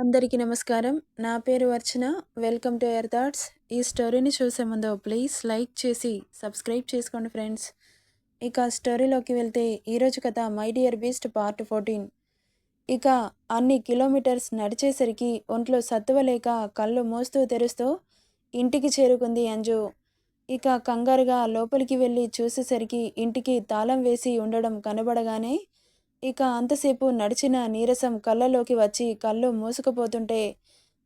అందరికీ నమస్కారం. నా పేరు Archana. Welcome to air thoughts. ఈ స్టోరీని చూసే ముందు ప్లీజ్ లైక్ చేసి సబ్స్క్రైబ్ చేసుకోండి ఫ్రెండ్స్. ఇక స్టోరీలోకి వెళ్తే ఈరోజు కథ my dear beast part fourteen. ఇక అన్ని కిలోమీటర్స్ నడిచేసరికి ఒంట్లో సత్తువ లేక కళ్ళు మోస్తూ తెరుస్తూ ఇంటికి చేరుకుంది అంజు. ఇక కంగారుగా లోపలికి వెళ్ళి చూసేసరికి ఇంటికి తాళం వేసి ఉండడం కనబడగానే ఇక అంతసేపు నడిచిన నీరసం కళ్ళలోకి వచ్చి కళ్ళు మూసుకుపోతుంటే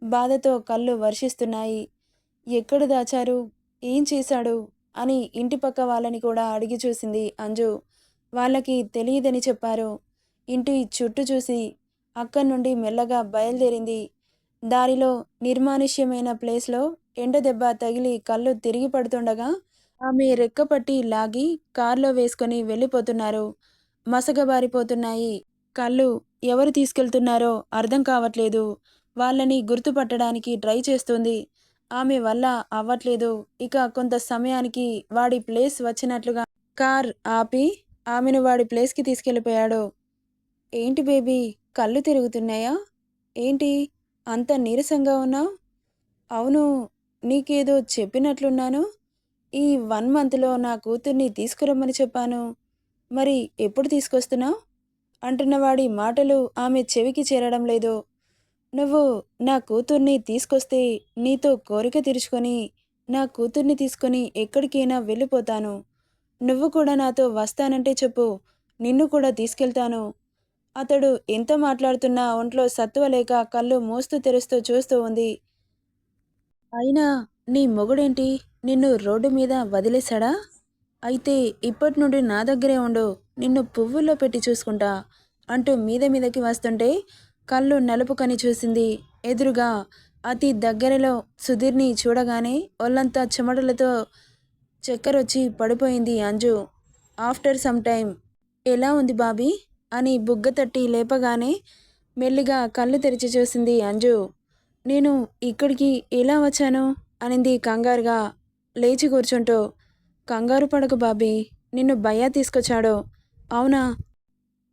బాధతో కళ్ళు వర్షిస్తున్నాయి. ఎక్కడ దాచారు? ఏం చేశాడు? అని ఇంటి పక్క వాళ్ళని కూడా అడిగి చూసింది అంజు. వాళ్ళకి తెలియదని చెప్పారు. ఇంటి చుట్టూ చూసి అక్కడి నుండి మెల్లగా బయలుదేరింది. దారిలో నిర్మానుష్యమైన ప్లేస్లో ఎండ దెబ్బ తగిలి కళ్ళు తిరిగి పడుతుండగా ఆమె రెక్కపట్టి లాగి కారులో వేసుకొని వెళ్ళిపోతున్నారు. మసగబారిపోతున్నాయి కళ్ళు ఎవరు తీసుకెళ్తున్నారో అర్థం కావట్లేదు. వాళ్ళని గుర్తుపట్టడానికి ట్రై చేస్తుంది. ఆమె వల్ల అవ్వట్లేదు. ఇక కొంత సమయానికి వాడి ప్లేస్ వచ్చినట్లుగా కార్ ఆపి ఆమెను వాడి ప్లేస్కి తీసుకెళ్ళిపోయాడు. ఏంటి బేబీ? కళ్ళు తిరుగుతున్నాయా? ఏంటి? అంత నీరసంగా ఉన్నావు? అవును నీకేదో చెప్పినట్లున్నాను. ఈ వన్ మంత్లో నా కూతుర్ని తీసుకురమ్మని చెప్పాను. మరి ఎప్పుడు తీసుకొస్తున్నావు? అంటున్నవాడి మాటలు ఆమె చెవికి చేరడం లేదు. నువ్వు నా కూతుర్ని తీసుకొస్తే నీతో కోరిక తీర్చుకొని నా కూతుర్ని తీసుకొని ఎక్కడికైనా వెళ్ళిపోతాను. నువ్వు కూడా నాతో వస్తానంటే చెప్పు. నిన్ను కూడా తీసుకెళ్తాను. అతడు ఎంత మాట్లాడుతున్నా ఒంట్లో సత్తువ లేక కళ్ళు మోస్తూ తెరుస్తూ చూస్తూ ఉంది. అయినా నీ మొగుడేంటి? నిన్ను రోడ్డు మీద వదిలేశాడా? అయితే ఇప్పటి నుండి నా దగ్గరే ఉండు నిన్ను పువ్వుల్లో పెట్టి చూసుకుంటా అంటూ మీద మీదకి వస్తుంటే కళ్ళు నలుపుకొని చూసింది. ఎదురుగా అతి దగ్గరలో సుధీర్ని చూడగానే ఒళ్ళంతా చెమటలతో చక్కరొచ్చి పడిపోయింది అంజు. ఆఫ్టర్ సమ్ టైం ఎలా ఉంది బాబీ? అని బుగ్గ తట్టి లేపగానే మెల్లిగా కళ్ళు తెరిచి చూసింది అంజు. నేను ఇక్కడికి ఎలా వచ్చాను? అనింది కంగారుగా. లేచి కూర్చుంటూ కంగారు పడకు బాబీ నిన్ను భయ్యా తీసుకొచ్చాడో. అవునా?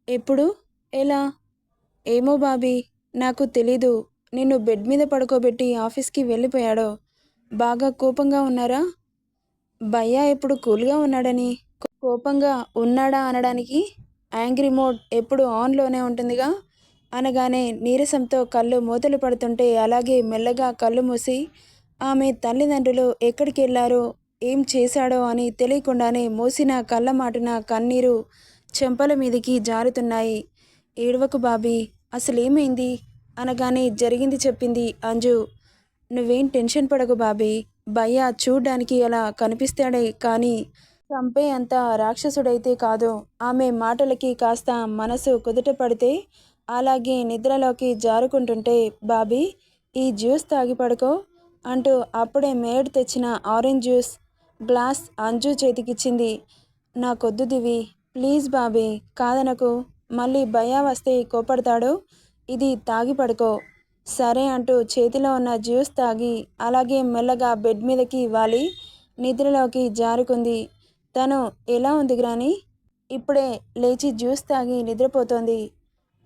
ఎప్పుడు? ఎలా? ఏమో బాబీ నాకు తెలీదు. నిన్ను బెడ్ మీద పడుకోబెట్టి ఆఫీస్కి వెళ్ళిపోయాడో. బాగా కోపంగా ఉన్నారా? భయ్యా ఎప్పుడు కూల్గా ఉన్నాడని? కోపంగా ఉన్నాడా అనడానికి? యాంగ్రీ మోడ్ ఎప్పుడు ఆన్లోనే ఉంటుందిగా? అనగానే నీరసంతో కళ్ళు మూతలు పడుతుంటే అలాగే మెల్లగా కళ్ళు మూసి ఆమె తల్లిదండ్రులు ఎక్కడికి వెళ్ళారో ఏం చేశాడో అని తెలియకుండానే మోసిన కళ్ళ మాటున కన్నీరు చెంపల మీదికి జారుతున్నాయి. ఏడవకు బాబీ అసలేమైంది? అనగానే జరిగింది చెప్పింది అంజు. నువ్వేం టెన్షన్ పడకు బాబీ భయ్య చూడ్డానికి అలా కనిపిస్తాడే కానీ చంపే అంత రాక్షసుడైతే కాదు. ఆమె మాటలకి కాస్త మనసు కుదుట పడితే అలాగే నిద్రలోకి జారుకుంటుంటే బాబీ ఈ జ్యూస్ తాగి పడుకో అంటూ అప్పుడే మేడ్ తెచ్చిన ఆరెంజ్ జ్యూస్ గ్లాస్ అంజు చేతికిచ్చింది. నాకొద్దు దివి ప్లీజ్ బాబీ కాదనకు మళ్ళీ భయా వస్తే కోపడతాడు? ఇది తాగి పడుకో. సరే అంటూ చేతిలో ఉన్న జ్యూస్ తాగి అలాగే మెల్లగా బెడ్ మీదకి వాలి నిద్రలోకి జారుకుంది. తను ఎలా ఉంది గ్రాని? ఇప్పుడే లేచి జ్యూస్ తాగి నిద్రపోతోంది.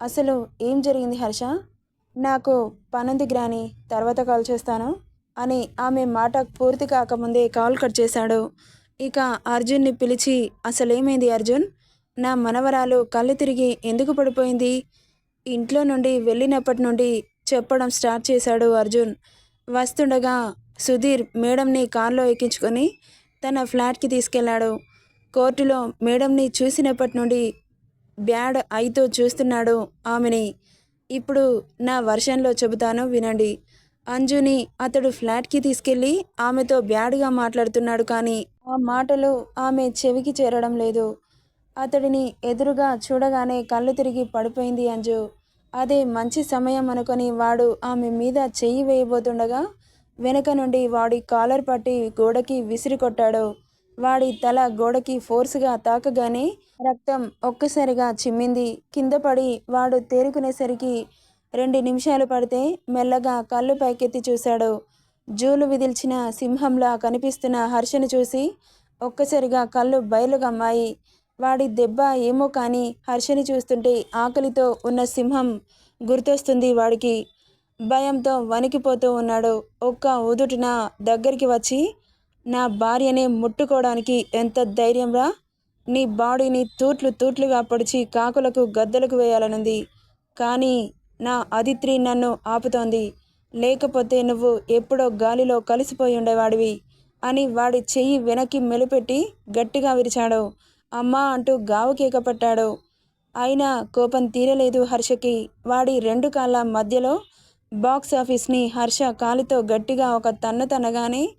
అసలు ఏం జరిగింది హర్ష? నాకు పనుంది గ్రాని తర్వాత కాల్ చేస్తాను. అని ఆమె మాట పూర్తి కాకముందే కాల్ కట్ చేశాడు. ఇక అర్జున్ని పిలిచి అసలేమైంది అర్జున్? నా మనవరాలు కళ్ళు తిరిగి ఎందుకు పడిపోయింది? ఇంట్లో నుండి వెళ్ళినప్పటి నుండి చెప్పడం స్టార్ట్ చేశాడు అర్జున్. వస్తుండగా సుధీర్ మేడంని కారులో ఎక్కించుకొని తన ఫ్లాట్కి తీసుకెళ్ళాడు కోర్టులో మేడంని చూసినప్పటి నుండి బ్యాడ్ ఐతో చూస్తున్నాడు ఆమెని. ఇప్పుడు నా వర్షన్లో చెబుతాను వినండి. అంజుని అతడు ఫ్లాట్కి తీసుకెళ్ళి ఆమెతో బ్యాడ్గా మాట్లాడుతున్నాడు కానీ ఆ మాటలు ఆమె చెవికి చేరడం లేదు. అతడిని ఎదురుగా చూడగానే కళ్ళు తిరిగి పడిపోయింది అంజు. అదే మంచి సమయం అనుకొని వాడు ఆమె మీద చెయ్యి వేయబోతుండగా వెనక నుండి వాడి కాలర్ పట్టి గోడకి విసిరి కొట్టాడు. వాడి తల గోడకి ఫోర్స్గా తాకగానే రక్తం ఒక్కసారిగా చిమ్మింది. కింద పడి వాడు తేరుకునేసరికి రెండు నిమిషాలు పడితే మెల్లగా కళ్ళు పైకెత్తి చూశాడు. జూలు విదిల్చిన సింహంలా కనిపిస్తున్న హర్షను చూసి ఒక్కసారిగా కళ్ళు బయలుగమ్మాయి. వాడి దెబ్బ ఏమో కానీ హర్షని చూస్తుంటే ఆకలితో ఉన్న సింహం గుర్తొస్తుంది వాడికి. భయంతో వణికిపోతూ ఉన్నాడు. ఒక్క ఉదుటిన దగ్గరికి వచ్చి నా భార్యని ముట్టుకోవడానికి ఎంత ధైర్యంరా? నీ బాడీని తూట్లు తూట్లుగా పొడిచి కాకులకు గద్దలకు వేయాలనుంది. కానీ నా అదిత్రి నన్ను ఆపుతోంది. లేకపోతే నువ్వు ఎప్పుడో గాలిలో కలిసిపోయి ఉండేవాడివి అని వాడి చెయ్యి వెనక్కి మెలిపెట్టి గట్టిగా విరిచాడు. అమ్మా అంటూ గావు కేకపట్టాడు. అయినా కోపం తీరలేదు హర్షకి. వాడి రెండు కాళ్ళ మధ్యలో బాక్స్ ఆఫీస్ని హర్ష కాలితో గట్టిగా ఒక తన్ను తనగానే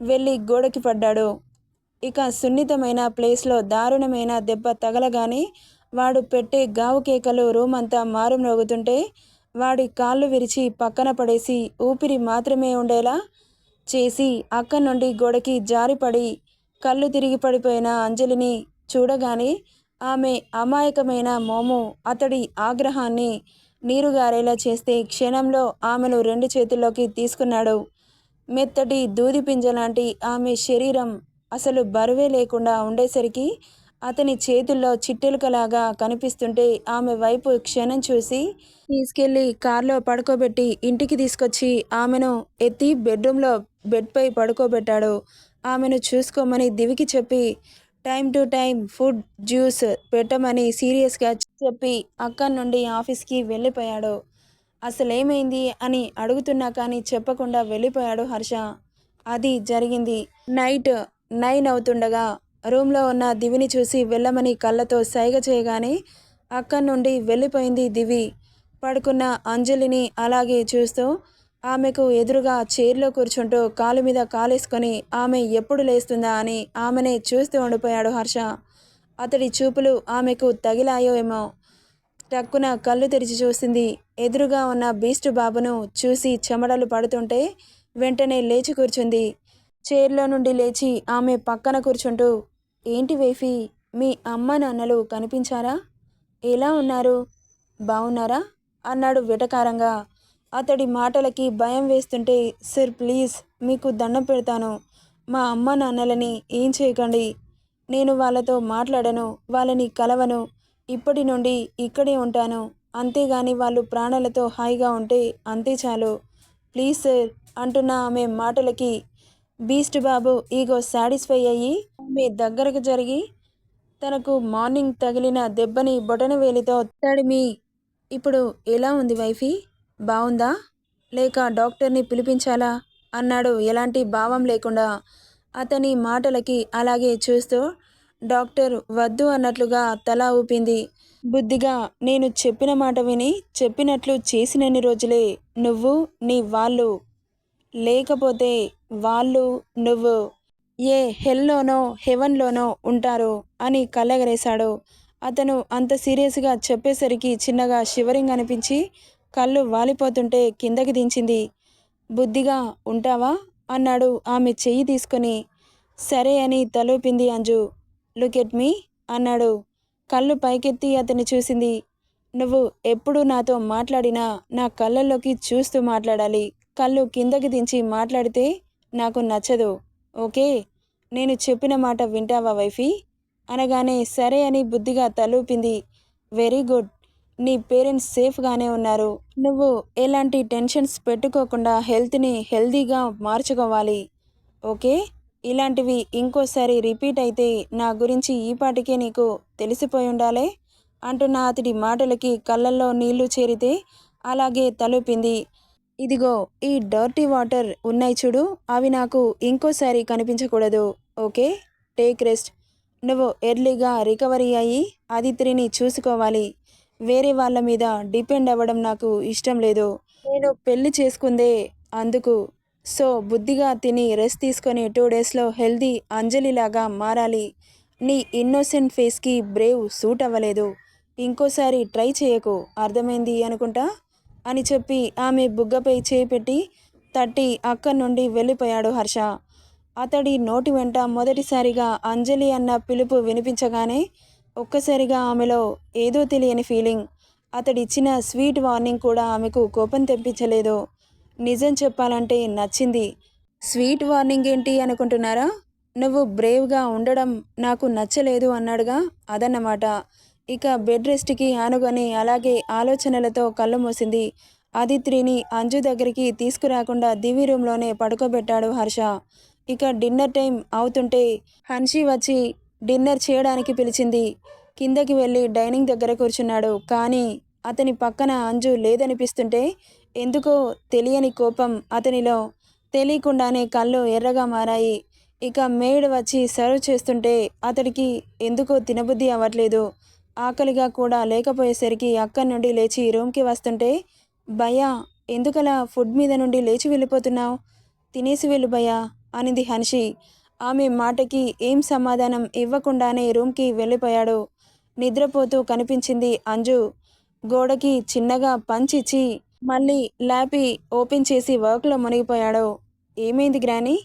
వెళ్ళి గోడకి పడ్డాడు. ఇక సున్నితమైన ప్లేస్లో దారుణమైన దెబ్బ తగలగానే వాడు పెట్టే గావు కేకలు రూమ్ అంతా మారుమ్రోగుతుంటే వాడి కాళ్ళు విరిచి పక్కన పడేసి ఊపిరి మాత్రమే ఉండేలా చేసి అక్కడి నుండి గోడకి జారిపడి కళ్ళు తిరిగి పడిపోయిన అంజలిని చూడగానే ఆమె అమాయకమైన మోము అతడి ఆగ్రహాన్ని నీరుగారేలా చేస్తే క్షణంలో ఆమెను రెండు చేతుల్లోకి తీసుకున్నాడు. మెత్తటి దూది పింజలాంటి ఆమె శరీరం అసలు బరువే లేకుండా ఉండేసరికి అతని చేతుల్లో చిట్టెలుకలాగా కనిపిస్తుంటే ఆమె వైపు క్షణం చూసి తీసుకెళ్ళి కారులో పడుకోబెట్టి ఇంటికి తీసుకొచ్చి ఆమెను ఎత్తి బెడ్రూమ్లో బెడ్పై పడుకోబెట్టాడు. ఆమెను చూసుకోమని దివికి చెప్పి time to time food juice పెట్టమని సీరియస్గా చెప్పి అక్కడి నుండి ఆఫీస్కి వెళ్ళిపోయాడు. అసలేమైంది? అని అడుగుతున్నా కానీ చెప్పకుండా వెళ్ళిపోయాడు హర్ష. అది జరిగింది. నైట్ నైన్ అవుతుండగా రూమ్లో ఉన్న దివిని చూసి వెళ్ళమని కళ్ళతో సైగ చేయగానే అక్కడి నుండి వెళ్ళిపోయింది దివి. పడుకున్న అంజలిని అలాగే చూస్తూ ఆమెకు ఎదురుగా చైర్లో కూర్చుంటూ కాలు మీద కాలేసుకొని ఆమె ఎప్పుడు లేస్తుందా అని ఆమెనే చూస్తూ ఉండిపోయాడు హర్ష. అతడి చూపులు ఆమెకు తగిలాయో ఏమో. టక్కున కళ్ళు తెరిచి చూసింది. ఎదురుగా ఉన్న బీస్ట్ బాబును చూసి చెమటలు పడుతుంటే వెంటనే లేచి కూర్చుంది. చైర్లో నుండి లేచి ఆమె పక్కన కూర్చుంటూ ఏంటి వేఫీ? మీ అమ్మ నాన్నలు కనిపించారా? ఎలా ఉన్నారు? బాగున్నారా అన్నాడు వెటకారంగా. అతడి మాటలకి భయం వేస్తుంటే సార్ ప్లీజ్ మీకు దండం పెడతాను. మా అమ్మ నాన్నలని ఏం చేయకండి. నేను వాళ్ళతో మాట్లాడను వాళ్ళని కలవను. ఇప్పటి నుండి ఇక్కడే ఉంటాను. అంతేగాని వాళ్ళు ప్రాణాలతో హాయిగా ఉంటే అంతే చాలు. ప్లీజ్ సార్ అంటున్న ఆమె మాటలకి బీస్ట్ బాబు ఈగో సాటిస్ఫై అయ్యి మీ దగ్గరకు జరిగి తనకు మార్నింగ్ తగిలిన దెబ్బని బొటన వేలితో తడిమి ఇప్పుడు ఎలా ఉంది వైఫీ? బాగుందా లేక డాక్టర్ని పిలిపించాలా? అన్నాడు ఎలాంటి భావం లేకుండా. అతని మాటలకి అలాగే చూస్తూ డాక్టర్ వద్దు అన్నట్లుగా తల ఊపింది. బుద్ధిగా నేను చెప్పిన మాట విని చెప్పినట్లు చేసినన్ని రోజులే నువ్వు నీ వాళ్ళు లేకపోతే వాళ్ళు నువ్వు ఏ హెల్లోనో హెవెన్లోనో ఉంటారు అని కళ్ళెగరేశాడు అతను అంత సీరియస్గా చెప్పేసరికి చిన్నగా షివరింగ్ అనిపించి కళ్ళు వాలిపోతుంటే కిందకి దించింది. బుద్ధిగా ఉంటావా? అన్నాడు ఆమె చెయ్యి తీసుకొని. సరే అని తలూపింది అంజు. లుక్ ఎట్ మీ అన్నాడు. కళ్ళు పైకెత్తి అతన్ని చూసింది. నువ్వు ఎప్పుడు నాతో మాట్లాడినా నా కళ్ళల్లోకి చూస్తూ మాట్లాడాలి. కళ్ళు కిందకి దించి మాట్లాడితే నాకు నచ్చదు ఓకే? నేను చెప్పిన మాట వింటావా వైఫీ? అనగానే సరే అని బుద్ధిగా తలూపింది. Very good. నీ పేరెంట్స్ సేఫ్గానే ఉన్నారు. నువ్వు ఎలాంటి టెన్షన్స్ పెట్టుకోకుండా హెల్త్ని హెల్దీగా మార్చుకోవాలి ఓకే? ఇలాంటివి ఇంకోసారి రిపీట్ అయితే నా గురించి ఈ పాటికే నీకు తెలిసిపోయి ఉండాలే? అంటున్న అతడి మాటలకి కళ్ళల్లో నీళ్ళు చేరితే అలాగే తలుపింది. ఇదిగో ఈ డర్టీ వాటర్ ఉన్నాయి చూడు అవి నాకు ఇంకోసారి కనిపించకూడదు ఓకే? Take rest. నువ్వు ఎర్లీగా రికవరీ అయ్యి ఆదిత్రిని చూసుకోవాలి. వేరే వాళ్ళ మీద డిపెండ్ అవ్వడం నాకు ఇష్టం లేదు. నేను పెళ్ళి చేసుకుందే అందుకు. సో బుద్ధిగా తిని రెస్ట్ తీసుకొని టూ డేస్లో హెల్దీ అంజలిలాగా మారాలి. నీ ఇన్నోసెంట్ ఫేస్కి బ్రేవ్ సూట్ అవ్వలేదు ఇంకోసారి ట్రై చేయకు అర్థమైంది అనుకుంటా? అని చెప్పి ఆమె బుగ్గపై చేయి పెట్టి తట్టి అక్కడి నుండి వెళ్ళిపోయాడు హర్ష. అతడి నోటి వెంట మొదటిసారిగా అంజలి అన్న పిలుపు వినిపించగానే ఒక్కసారిగా ఆమెలో ఏదో తెలియని ఫీలింగ్. అతడిచ్చిన స్వీట్ వార్నింగ్ కూడా ఆమెకు కోపం తెప్పించలేదు. నిజం చెప్పాలంటే నచ్చింది. స్వీట్ వార్నింగ్ ఏంటి అనుకుంటున్నారా? నువ్వు బ్రేవ్గా ఉండడం నాకు నచ్చలేదు అన్నాడుగా అదన్నమాట. ఇక బెడ్ రెస్ట్కి ఆనుకొని అలాగే ఆలోచనలతో కళ్ళు మూసింది. ఆదిత్రిని అంజు దగ్గరికి తీసుకురాకుండా దివి రూమ్లోనే పడుకోబెట్టాడు హర్ష. ఇక డిన్నర్ టైం అవుతుంటే హన్షి వచ్చి డిన్నర్ చేయడానికి పిలిచింది. కిందకి వెళ్ళి డైనింగ్ దగ్గర కూర్చున్నాడు. కానీ అతని పక్కన అంజు లేదనిపిస్తుంటే ఎందుకో తెలియని కోపం అతనిలో తెలియకుండానే కళ్ళు ఎర్రగా మారాయి. ఇక మేడ్ వచ్చి సర్వ్ చేస్తుంటే అతడికి ఎందుకో తినబుద్ధి అవ్వట్లేదు. ఆకలిగా కూడా లేకపోయేసరికి అక్కడి నుండి లేచి రూమ్కి వస్తుంటే భయ్యా ఎందుకలా ఫుడ్ మీద నుండి లేచి వెళ్ళిపోతున్నావు? తినేసి వెళ్ళు భయ్యా అనింది హన్షి. ఆమె మాటకి ఏం సమాధానం ఇవ్వకుండానే రూమ్కి వెళ్ళిపోయాడు. నిద్రపోతూ కనిపించింది అంజు. గోడకి చిన్నగా పంచిచ్చి మళ్ళీ ల్యాపి ఓపెన్ చేసి వర్క్లో మునిగిపోయాడు. ఏమైంది గ్రాని?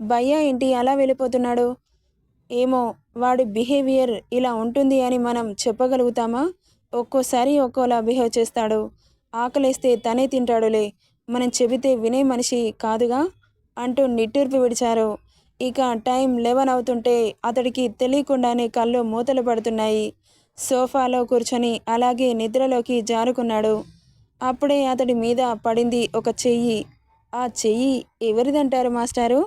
భయ్యా ఏంటి అలా వెళ్ళిపోతున్నాడు? ఏమో వాడి బిహేవియర్ ఇలా ఉంటుంది అని మనం చెప్పగలుగుతామా? ఒక్కోసారి ఒక్కోలా బిహేవ్ చేస్తాడు. ఆకలేస్తే తనే తింటాడులే. మనం చెబితే వినే మనిషి కాదుగా? అంటూ నిట్టూర్పు విడిచారు. ఇక టైం లెవెన్ అవుతుంటే అతడికి తెలియకుండానే కళ్ళు మూతలు పడుతున్నాయి. సోఫాలో కూర్చొని అలాగే నిద్రలోకి జారుకున్నాడు. అప్పుడే అతడి మీద పడింది ఒక చెయ్యి. ఆ చెయ్యి ఎవరిదంటారు మాస్టారు?